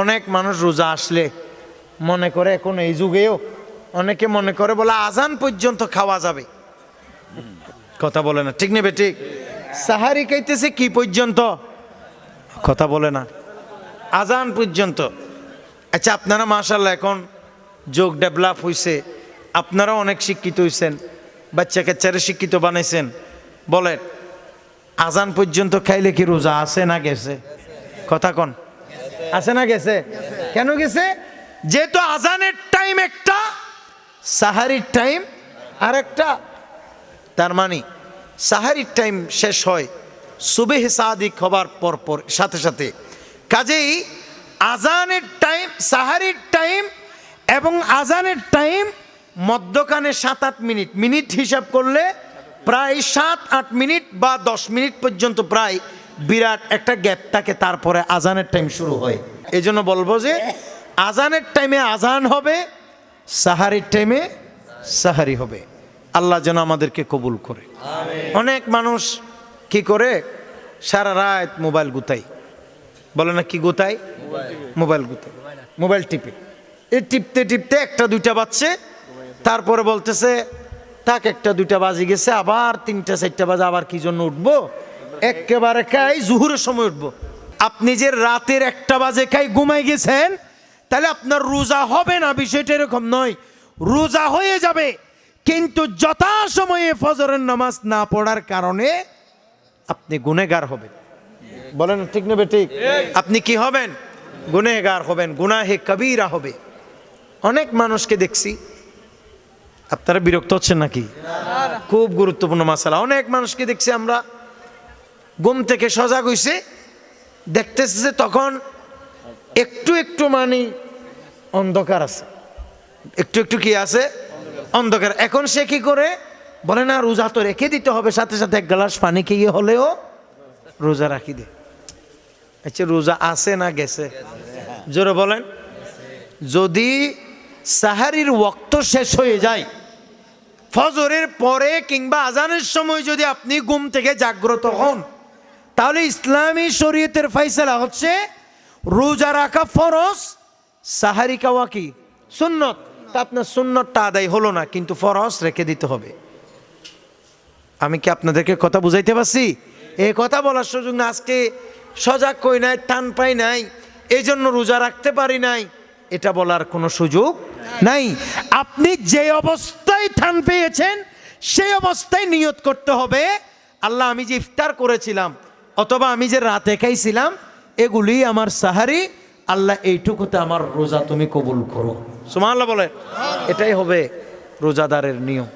অনেক মানুষ রোজা আসলে মনে করে, এখন এই যুগেও অনেকে মনে করে বলে আজান পর্যন্ত খাওয়া যাবে। কথা বলে না, ঠিক নেবে ঠিক। সাহারি খাইতেছে কি পর্যন্ত? কথা বলে না। আজান পর্যন্ত। আচ্ছা আপনারা মাশাল্লাহ এখন যোগ ডেভেলপ হয়েছে আপনারা অনেক শিক্ষিত হয়েছেন বাচ্চা কাচ্চারা শিক্ষিত বানাইছেন। বলেন, আজান পর্যন্ত খাইলে কি রোজা আছে না গেছে? কথা কন। আছে না গেছে? কেন গেছে? যেহেতু আজানের টাইম একটা, সাহারির টাইম আর একটা তার মানে সাহারির টাইম শেষ হয় সুবেহ সাদিক হবার পর পর, সাথে সাথে। কাজেই আজানের টাইম সাহারির টাইম এবং আজানের টাইম মধ্যখানে সাত আট মিনিট। মিনিট হিসাব করলে প্রায় সাত আট মিনিট বা দশ মিনিট পর্যন্ত প্রায় বিরাট একটা গ্যাপ থাকে তারপরে আজানের টাইম শুরু হয়। এই জন্য বলব যে আজানের টাইমে আজান হবে সাহারির টাইমে সাহারি হবে। আল্লাহ যেন আমাদেরকে কবুল করে। অনেক মানুষ কি করে? সারা রাত মোবাইল গুতাই বলে না কি গুতাই মোবাইল গুতাই মোবাইল টিপে। এই টিপতে টিপতে একটা দুইটা বাজছে। তারপরে বলতেছে তাক একটা দুইটা বাজে গেছে আবার তিনটা চারটা বাজে আবার কি জন্য উঠবো? একেবারে খাই, জুহুরের সময় উঠবো। আপনি যে রাতের একটা বাজে খাই, ঘুমাই গেছেন, তাহলে আপনার রোজা হবে না, বিষয়টা এরকম নয়। রোজা হয়ে যাবে, কিন্তু যথাসময়ে ফজরের নামাজ না পড়ার কারণে আপনি গুনেগার হবেন। বলেন, ঠিক নেবে ঠিক? আপনি কি হবেন? গুনেগার হবেন, গুনাহে কবিরা হবে। অনেক মানুষকে দেখছি, আপনারা বিরক্ত হচ্ছেন নাকি? খুব গুরুত্বপূর্ণ মাসালা। অনেক মানুষকে দেখছি আমরা ঘুম থেকে সজাগ হইছে, দেখতেছে যে তখন একটু একটু মানে অন্ধকার আছে। একটু একটু কি আছে? অন্ধকার। এখন সে কি করে? বলে, না, রোজা তো রেখে দিতে হবে, সাথে সাথে এক গ্লাস পানি খেয়ে হলেও রোজা রাখি দে। আচ্ছা রোজা আছে না গেছে? জোরে বলেন। যদি সাহারির ওক্ত শেষ হয়ে যায়, ফজরের পরে কিংবা আজানের সময় যদি আপনি ঘুম থেকে জাগ্রত হন তাহলে ইসলামী শরীয়তের ফাইসলা হচ্ছে রোজা রাখা ফরজ, সাহারি খাওয়া কি? সুন্নত। তা আপনার সুন্নতটা আদায় হলো না, কিন্তু ফরজ রেখে দিতে হবে। আমি কি আপনাদেরকে কথা বুঝাইতে পারছি? এই কথা বলার সুযোগ না, আজকে সজাগ কই নাই, টান পাই নাই এই জন্য রোজা রাখতে পারি নাই, এটা বলার কোনো সুযোগ নাই। আপনি যে অবস্থায় ঠান পেয়েছেন, সেই অবস্থায় নিয়ত করতে হবে। আল্লাহ, আমি যে ইফতার করেছিলাম অথবা আমি যে রাতে খাইছিলাম এগুলি আমার সাহারি আল্লাহ এইটুকুতে আমার রোজা তুমি কবুল করো। সুমান বলে এটাই হবে রোজাদারের নিয়ম।